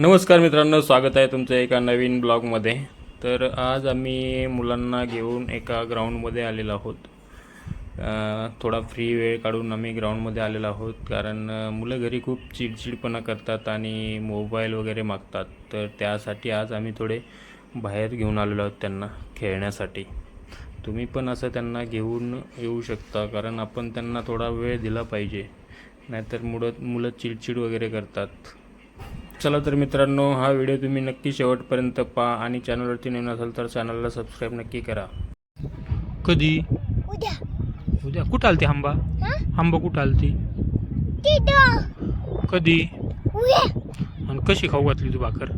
नमस्कार मित्रांनो स्वागत आहे तुमचं एका नवीन ब्लॉगमध्ये. तर आज आम्ही मुलांना घेऊन एका ग्राउंडमध्ये आलेलो आहोत. थोडा फ्री वेळ काढून आम्ही ग्राउंडमध्ये आलेलो आहोत कारण मुलं घरी खूप चिडचिडपणा करतात आणि मोबाईल वगैरे मागतात. तर त्यासाठी आज आम्ही थोडे बाहेर घेऊन आलेलो आहोत त्यांना खेळण्यासाठी. तुम्ही पण असं त्यांना घेऊन येऊ शकता कारण आपण त्यांना थोडा वेळ दिला पाहिजे. नाहीतर मुलं मुलं चिडचिड वगैरे करतात. चला तर मित्रांनो हा व्हिडिओ तुम्ही नक्की शेवटपर्यंत पहा आणि चॅनलवरती नवीन असाल तर चॅनलला सबस्क्राईब नक्की करा. कधी? उद्या. उद्या. कुठं आलती आंबा? हा? आंबा कुठं आलती? कधी? आणि कशी खाऊ घातली तू भाकर?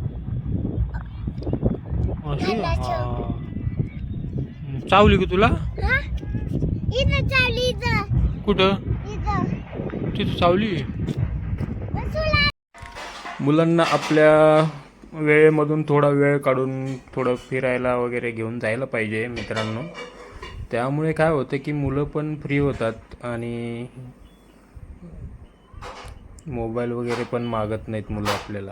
अशी. हा. चावली का तुला? हा? इथं चावली इथं. कुठं? इथं. तिथं चावली? मुलांना आपल्या वेळेमधून थोडा वेळ काढून थोडं फिरायला वगैरे घेऊन जायला पाहिजे मित्रांनो. त्यामुळे काय होतं की मुलं पण फ्री होतात आणि मोबाईल वगैरे पण मागत नाहीत मुलं आपल्याला.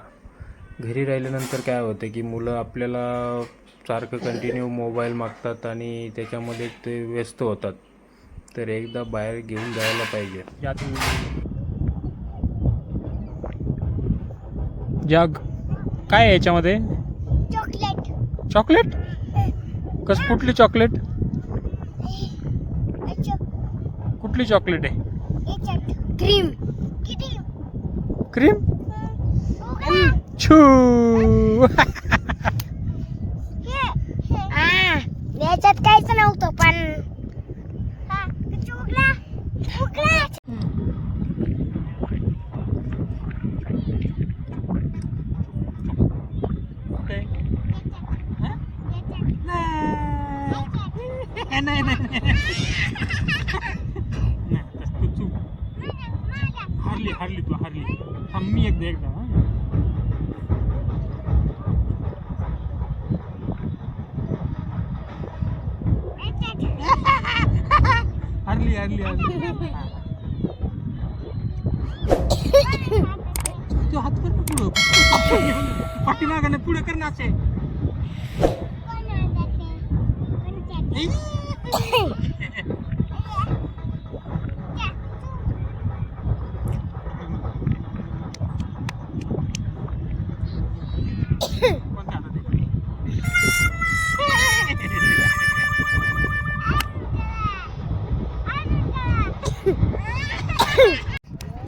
घरी राहिल्यानंतर काय होतं की मुलं आपल्याला सारखं कंटिन्यू मोबाईल मागतात आणि त्याच्यामध्ये ते व्यस्त होतात. तर एकदा बाहेर घेऊन जायला पाहिजे. जग. काय आहे याच्यामध्ये? चॉकलेट. चॉकलेट? कस कुठली चॉकलेट? कुठली चॉकलेट आहे? क्रीम. क्रीम? छू. याच्यात काहीच नव्हतं पण हारली हारली तू हारली थांब मी एकदा एकदा हा. हारली हारली हारली हा. तू हात कर पुढं पाठीमागाने पुढे कर ना असे कोणत्या हातात आहे?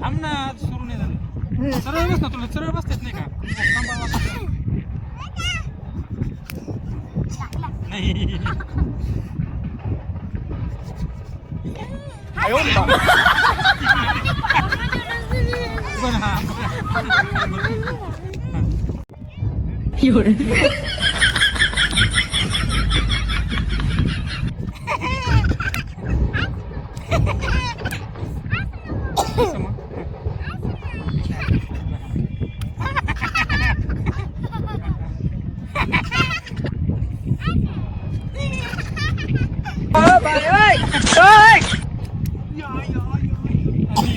थांब ना सुरू नाही झालं सरळ बस ना तुला सरळ बसतेच नाही का थांबा, बस. नाही बरं हा असं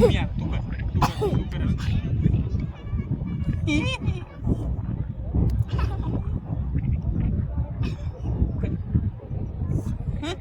मी- मी आहे.